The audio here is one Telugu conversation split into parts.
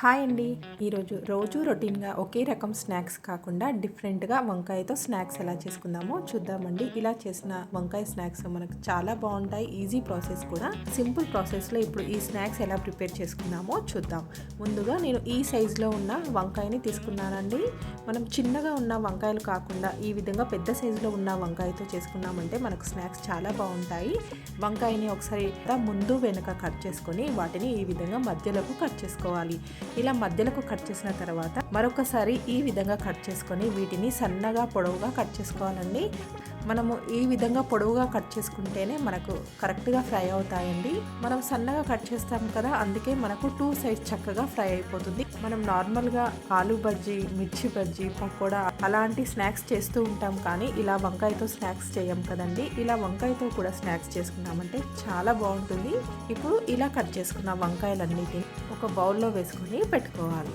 హాయ్ అండి. ఈరోజు రోజు రొటీన్గా ఒకే రకం స్నాక్స్ కాకుండా డిఫరెంట్గా వంకాయతో స్నాక్స్ ఎలా చేసుకుందామో చూద్దామండి. ఇలా చేసిన వంకాయ స్నాక్స్ మనకు చాలా బాగుంటాయి. ఈజీ ప్రాసెస్ కూడా. సింపుల్ ప్రాసెస్లో ఇప్పుడు ఈ స్నాక్స్ ఎలా ప్రిపేర్ చేసుకుందామో చూద్దాం. ముందుగా నేను ఈ సైజులో ఉన్న వంకాయని తీసుకున్నానండి. మనం చిన్నగా ఉన్న వంకాయలు కాకుండా ఈ విధంగా పెద్ద సైజులో ఉన్న వంకాయతో చేసుకున్నామంటే మనకు స్నాక్స్ చాలా బాగుంటాయి. వంకాయని ఒకసారి ముందు వెనుక కట్ చేసుకొని వాటిని ఈ విధంగా మధ్యలోకి కట్ చేసుకోవాలి. ఇలా మధ్యలకు కట్ చేసిన తర్వాత మరొకసారి ఈ విధంగా కట్ చేసుకొని వీటిని సన్నగా పొడవుగా కట్ చేసుకోవాలండి. మనము ఈ విధంగా పొడవుగా కట్ చేసుకుంటేనే మనకు కరెక్ట్గా ఫ్రై అవుతాయండి. మనం సన్నగా కట్ చేస్తాం కదా అందుకే మనకు టూ సైడ్స్ చక్కగా ఫ్రై అయిపోతుంది. మనం నార్మల్గా ఆలు బజ్జీ మిర్చి బజ్జీ పకోడా అలాంటి స్నాక్స్ చేస్తూ ఉంటాం కానీ ఇలా వంకాయతో స్నాక్స్ చేయం కదండి. ఇలా వంకాయతో కూడా స్నాక్స్ చేసుకున్నామంటే చాలా బాగుంటుంది. ఇప్పుడు ఇలా కట్ చేసుకున్న వంకాయలన్నిటిని ఒక బౌల్లో వేసుకొని పెట్టుకోవాలి.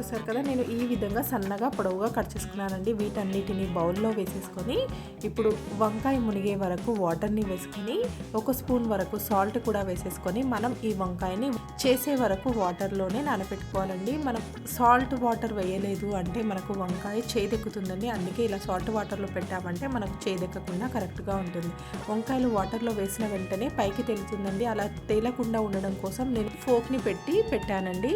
చూసారు కదా నేను ఈ విధంగా సన్నగా పొడవుగా కట్ చేసుకున్నానండి. వీటన్నిటిని బౌల్లో వేసేసుకొని ఇప్పుడు వంకాయ మునిగే వరకు వాటర్ని వేసుకొని ఒక స్పూన్ వరకు సాల్ట్ కూడా వేసేసుకొని మనం ఈ వంకాయని చేసే వరకు వాటర్లోనే నానబెట్టుకోవాలండి మనం సాల్ట్ వాటర్ వేయలేదు అంటే మనకు వంకాయ చేదెక్కుతుందండి. అందుకే ఇలా సాల్ట్ వాటర్లో పెట్టామంటే మనకు చేదెక్కకుండా కరెక్ట్గా ఉంటుంది. వంకాయలు వాటర్లో వేసిన వెంటనే పైకి తెలుతుందండి. అలా తేలకుండా ఉండడం కోసం నేను ఫోక్ని పెట్టి పెట్టానండి.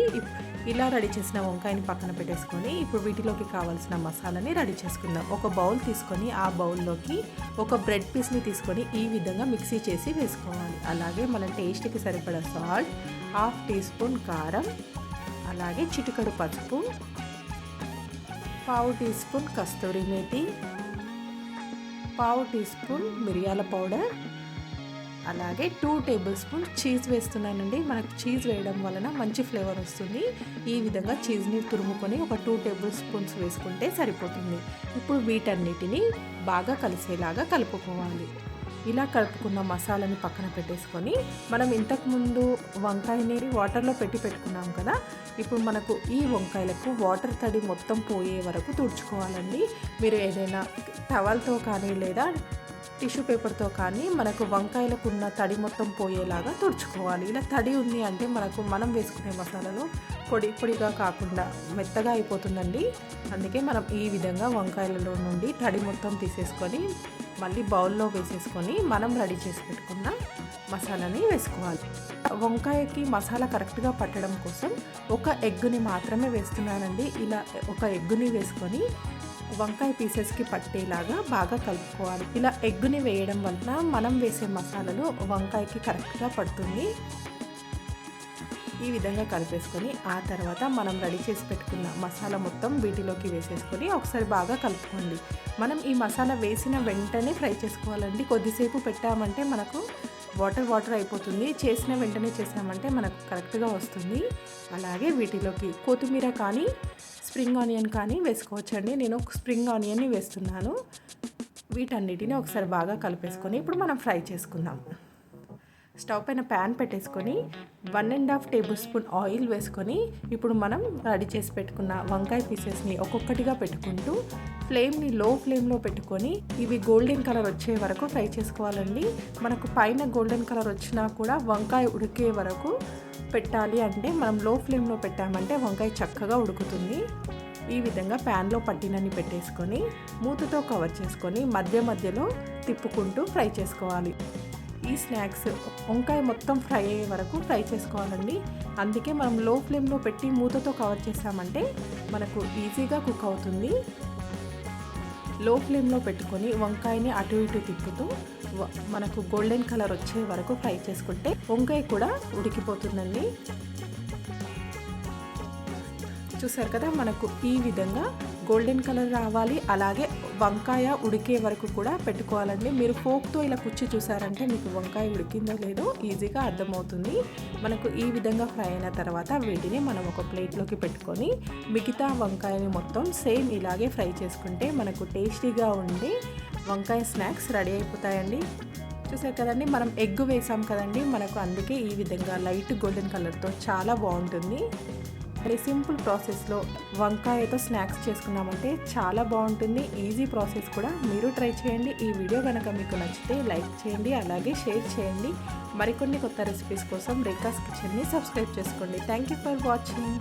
ఇలా రెడీ చేసిన వంకాయ వంకాయని పక్కన పెట్టేసుకొని ఇప్పుడు వీటిలోకి కావాల్సిన మసాలాని రెడీ చేసుకుందాం. ఒక బౌల్ తీసుకొని ఆ బౌల్లోకి ఒక బ్రెడ్ పీస్ని తీసుకొని ఈ విధంగా మిక్సీ చేసి వేసుకోవాలి. అలాగే మన టేస్ట్కి సరిపడా సాల్ట్ హాఫ్ టీ స్పూన్ కారం అలాగే చిటికడు పసుపు పావు టీ స్పూన్ కస్తూరి మేతి పావు టీ స్పూన్ మిరియాల పౌడర్ అలాగే టూ టేబుల్ స్పూన్ చీజ్ వేస్తున్నానండి. మనకు చీజ్ వేయడం వలన మంచి ఫ్లేవర్ వస్తుంది. ఈ విధంగా చీజ్ని తురుముకొని ఒక టూ టేబుల్ స్పూన్స్ వేసుకుంటే సరిపోతుంది. ఇప్పుడు వీటన్నిటిని బాగా కలిసేలాగా కలుపుకోవాలి. ఇలా కలుపుకున్న మసాలాని పక్కన పెట్టేసుకొని మనం ఇంతకుముందు వంకాయని వాటర్లో పెట్టి పెట్టుకున్నాం కదా ఇప్పుడు మనకు ఈ వంకాయలకు వాటర్ తడి మొత్తం పోయే వరకు తుడుచుకోవాలండి. మీరు ఏదైనా టవల్తో కానీ లేదా టిష్యూ పేపర్తో కానీ మనకు వంకాయలకు ఉన్న తడి మొత్తం పోయేలాగా తుడుచుకోవాలి. ఇలా తడి ఉంది అంటే మనకు మనం వేసుకునే మసాలాలు పొడి పొడిగా కాకుండా మెత్తగా అయిపోతుందండి. అందుకే మనం ఈ విధంగా వంకాయలలో నుండి తడి మొత్తం తీసేసుకొని మళ్ళీ బౌల్లో వేసేసుకొని మనం రెడీ చేసి పెట్టుకున్న మసాలాని వేసుకోవాలి. వంకాయకి మసాలా కరెక్ట్గా పట్టడం కోసం ఒక ఎగ్గుని మాత్రమే వేస్తున్నానండి. ఇలా ఒక ఎగ్గుని వేసుకొని వంకాయ పీసెస్కి పట్టేలాగా బాగా కలుపుకోవాలి. ఇలా ఎగ్గుని వేయడం వల్ల మనం వేసే మసాలాలు వంకాయకి కరెక్ట్గా పడుతుంది. ఈ విధంగా కలిపేసుకొని ఆ తర్వాత మనం రెడీ చేసి పెట్టుకున్న మసాలా మొత్తం వీటిలోకి వేసేసుకొని ఒకసారి బాగా కలుపుకోండి. మనం ఈ మసాలా వేసిన వెంటనే ఫ్రై చేసుకోవాలండి. కొద్దిసేపు పెట్టామంటే మనకు వాటర్ వాటర్ అయిపోతుంది. చేసిన వెంటనే చేసామంటే మనకు కరెక్ట్గా వస్తుంది. అలాగే వీటిలోకి కొత్తిమీర కానీ స్ప్రింగ్ ఆనియన్ కానీ వేసుకోవచ్చండి. నేను స్ప్రింగ్ ఆనియన్ని వేస్తున్నాను. వీటన్నిటిని ఒకసారి బాగా కలిపేసుకొని ఇప్పుడు మనం ఫ్రై చేసుకుందాం. స్టవ్ పైన ప్యాన్ పెట్టేసుకొని one and half tablespoon oil వేసుకొని ఇప్పుడు మనం రెడీ చేసి పెట్టుకున్న వంకాయ పీసెస్ని ఒక్కొక్కటిగా పెట్టుకుంటూ ఫ్లేమ్ని లో ఫ్లేమ్లో పెట్టుకొని ఇవి గోల్డెన్ కలర్ వచ్చే వరకు ఫ్రై చేసుకోవాలండి. మనకు పైన గోల్డెన్ కలర్ వచ్చినా కూడా వంకాయ ఉడికే వరకు పెట్టాలి అంటే మనం లో ఫ్లేమ్లో పెట్టామంటే వంకాయ చక్కగా ఉడుకుతుంది. ఈ విధంగా ప్యాన్లో పట్టినని పెట్టేసుకొని మూతతో కవర్ చేసుకొని మధ్య మధ్యలో తిప్పుకుంటూ ఫ్రై చేసుకోవాలి. ఈ స్నాక్స్ వంకాయ మొత్తం ఫ్రై అయ్యే వరకు ఫ్రై చేసుకోవాలండి. అందుకే మనం లో ఫ్లేమ్లో పెట్టి మూతతో కవర్ చేసామంటే మనకు ఈజీగా కుక్ అవుతుంది. లో ఫ్లేమ్లో పెట్టుకొని వంకాయని అటు ఇటు తిప్పుతూ మనకు గోల్డెన్ కలర్ వచ్చే వరకు ఫ్రై చేసుకుంటే వంకాయ కూడా ఉడికిపోతుందండి. చూసారు కదా మనకు ఈ విధంగా గోల్డెన్ కలర్ రావాలి. అలాగే వంకాయ ఉడికే వరకు కూడా పెట్టుకోవాలండి. మీరు ఫోక్తో ఇలా కుచ్చి చూసారంటే మీకు వంకాయ ఉడికిందో లేదో ఈజీగా అర్థమవుతుంది. మనకు ఈ విధంగా ఫ్రై అయిన తర్వాత వీటిని మనం ఒక ప్లేట్లోకి పెట్టుకొని మిగతా వంకాయని మొత్తం సేమ్ ఇలాగే ఫ్రై చేసుకుంటే మనకు టేస్టీగా ఉండి వంకాయ స్నాక్స్ రెడీ అయిపోతాయండి. చూసారు కదండి మనం ఎగ్ వేసాం కదండి. మనకు అందుకే ఈ విధంగా లైట్ గోల్డెన్ కలర్తో చాలా బాగుంటుంది. ఈ సింపుల్ ప్రాసెస్లో వంకాయతో స్నాక్స్ చేసుకున్నామంటే చాలా బాగుంటుంది. ఈజీ ప్రాసెస్ కూడా. మీరు ట్రై చేయండి. ఈ వీడియో కనుక మీకు నచ్చితే లైక్ చేయండి. అలాగే షేర్ చేయండి. మరికొన్ని కొత్త రెసిపీస్ కోసం రేఖాస్ కిచెన్ని సబ్స్క్రైబ్ చేసుకోండి. Thank you for watching